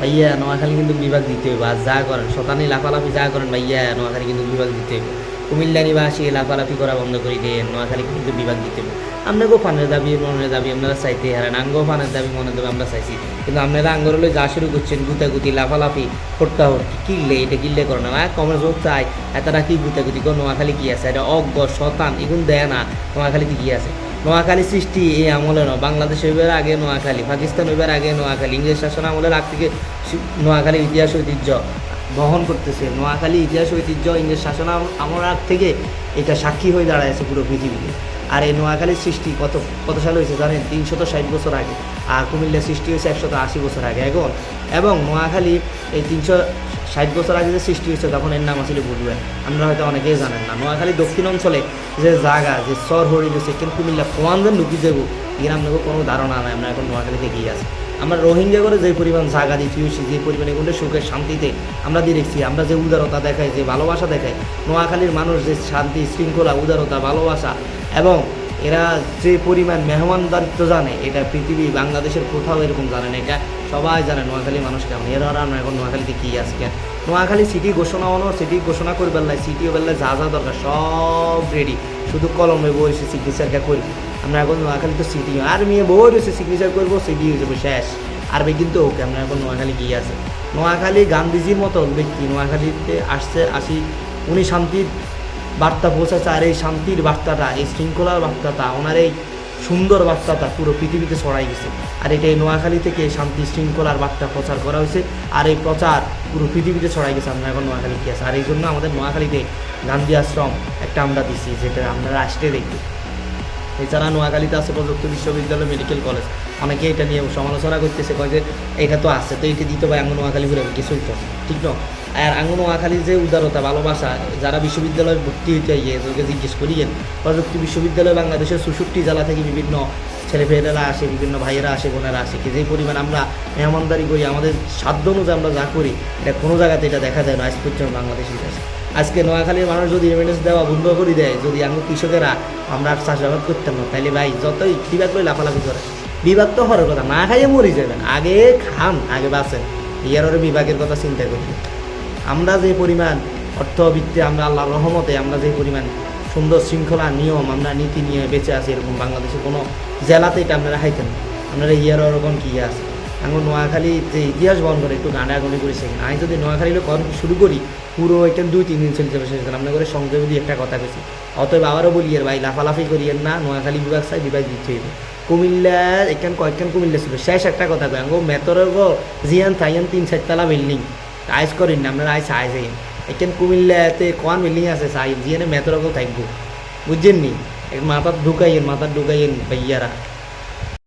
ভাইয়া, নোয়াখালী কিন্তু বিভাগ দিতে হবে আর যা করেন, শতানি লাফালাফি যা করেন, ভাইয়া, নোয়াখালী কিন্তু বিভাগ দিতে হবে কুমিল্লা নিবাসী লাফালাফি করা বন্ধ করে দিয়ে নোয়াখালী কিন্তু বিভাগ দিতে হবে আপনাকেও ফানের দাবি, মনের দাবি আপনারা চাইতে হারেন। আঙ্গও ফানের দাবি, মনের দাবি আমরা চাইছি। কিন্তু আপনারা আঙ্গর হলে যা শুরু করছেন, গুতাগুতি, লাফালাফি হট্টা হট্টি কিনলে এটা কিনলে করে না। কমে যোগ চাই, এতটা কি গুতাগুতি? কো, নোয়াখালী কি আছে? এটা অজ্ঞ, শতান, এগুন দেয় না। নোয়াখালীতে কি আছে? নোয়াখালী সৃষ্টি এই আমলে নয়। বাংলাদেশ হইবার আগে নোয়াখালী, পাকিস্তান হইবার আগে নোয়াখালী। ইংরেজ শাসন আমলের আগ থেকে নোয়াখালী ইতিহাস ঐতিহ্য বহন করতেছে। নোয়াখালী ইতিহাস ঐতিহ্য, ইংরেজ শাসন আম- আমলের আগ থেকে এটা সাক্ষী হয়ে দাঁড়াইছে পুরো পৃথিবীতে। আর এই নোয়াখালীর সৃষ্টি কত কত সালে হয়েছে জানেন? তিনশত ষাট বছর আগে। আর কুমিল্লার সৃষ্টি হয়েছে একশত আশি বছর আগে। এখন এবং নোয়াখালী এই তিনশো ষাট বছর আগে যে সৃষ্টি হয়েছে, তখন এর নাম আসলে বুঝবেন। আপনারা হয়তো অনেকেই জানেন না। নোয়াখালী দক্ষিণ অঞ্চলে যে জায়গা, যে সর হরি গেছে কিন্তু কুমিল্লা কোয়ানদের লুকি যাব এর আপনাকে কোনো ধারণা নাই। আমরা এখন নোয়াখালীতে গিয়ে আছি। আমরা রোহিঙ্গা করে যে পরিমাণ জায়গা দিচ্ছি যে পরিমাণ এগুলো সুখের শান্তিতে আমরা দিয়ে দেখছি আমরা যে উদারতা দেখাই, যে ভালোবাসা দেখাই, নোয়াখালীর মানুষ যে শান্তি, শৃঙ্খলা, উদারতা, ভালোবাসা এবং এরা যে পরিমাণ মেহমানদারিত্ব জানে, এটা পৃথিবী, বাংলাদেশের কোথাও এরকম জানে না। এটা সবাই জানে, নোয়াখালী মানুষ কেমন এরা আর এখন নোয়াখালীতে কী আছে কেন নোয়াখালী সিটি ঘোষণা হলো সিটি ঘোষণা করে বেলায় সিটি বেলায় যা যা দরকার, সব রেডি শুধু কলমে বসে সিগনেচারটা করি। আমরা এখন নোয়াখালী তো সিটি আর মেয়ে বই রয়েছে সিগনেচার করব সিটি হয়ে যাবে শেষ। আর কিন্তু ওকে আমরা এখন নোয়াখালী গিয়ে আছে। নোয়াখালী গান্ধীজির মতো ব্যক্তি, নোয়াখালীতে আসছে, আসি, উনি শান্তির বার্তা পৌঁছাচ্ছে আর এই শান্তির বার্তাটা, এই শৃঙ্খলার বার্তাটা, ওনার এই সুন্দর বার্তাটা পুরো পৃথিবীতে ছড়াই গেছে। আর এটা এই নোয়াখালী থেকে শান্তি শৃঙ্খলার বার্তা প্রচার করা হয়েছে আর এই প্রচার পুরো পৃথিবীতে ছড়াই গেছে। আমরা এখন নোয়াখালী কি আছে। আর এই জন্য আমাদের নোয়াখালীতে গান্ধী আশ্রম একটা আমরা দিছি, যেটা আপনারা আসতে দেখবে। এছাড়া নোয়াখালীতে আছে প্রযুক্তি বিশ্ববিদ্যালয় মেডিকেল কলেজ অনেকে এটা নিয়ে সমালোচনা করতেছে, কয় যে এটা তো আছে, তো এটা দিতে পারে আঙ্গন নোয়াখালী ঘুরে, কিছুই তো, ঠিক না আর আঙ্গন নোয়াখালীর যে উদারতা, ভালোবাসা, যারা বিশ্ববিদ্যালয়ে ভর্তি হইতে গিয়ে জিজ্ঞেস করিয়েন, প্রযুক্তি বিশ্ববিদ্যালয় বাংলাদেশের চৌষট্টি জেলা থেকে বিভিন্ন ছেলেমেয়েরা আসে, বিভিন্ন ভাইয়েরা আসে, বোনেরা আসে, কি যে পরিমাণ আমরা মেহমানদারি করি, আমাদের সাধ্য অনুযায়ী আমরা যা করি, এটা কোনো জায়গাতে এটা দেখা যায় না, আজ পর্যন্ত বাংলাদেশের কাছে। আজকে নোয়াখালীর মানুষ যদি রেমিডেন্স দেওয়া বন্ধ করে দেয়, যদি আমি কৃষকেরা আমরা আর চাষাবাদ করতাম না তাহলে ভাই যতই বিভাগ করে লাফালাফি করে বিভাগ তো হওয়ার কথা, না খাইয়ে মরি যাবেন, আগে খান, আগে বাঁচেন ইয়ারের বিভাগের কথা চিন্তা করি আমরা যে পরিমাণ অর্থবিত্তে আমরা আল্লাহর রহমতে আমরা যে পরিমাণ সুন্দর শৃঙ্খলা, নিয়ম আমরা নীতি নিয়ে বেঁচে আছি এরকম বাংলাদেশে কোনো জেলাতে এটা আপনারা খাইতেন না। আপনারা ইয়ার ওরকম কি আছে? এখন নোয়াখালী যে ইতিহাস বহন করে, একটু গাঁডাগাঁড়ি করে শেখেন আমি যদি নোয়াখালীর কর শুরু করি, পুরো এটা দুই, তিন দিন চলে যাবে শেষ আপনার করে সংক্ষেপে দিয়ে একটা কথা বেশি অতএব আবারও বলি আর ভাই লাফালাফি করিয়েন না, নোয়াখালী বিভাগ চাই বিভাগ দিতে হইবে। কুমিল্লা, এখান কয়েকখান কুমিল্লা ছিল। শেষ একটা কথা কয় গো মেতরের গো জিয়ান, থাইয়ান, তিন চারতলা বিল্ডিং। আইস করেন না আপনারা আইস আইস এখান কুমিল্লাতে কোয়ান বিল্ডিং আছে চাই জিয়ানে মেতরের গো থাকব বুঝছেন নি মাথা ঢুকাইয়েন মাথা ঢুকাইয়েন ভাইয়ারা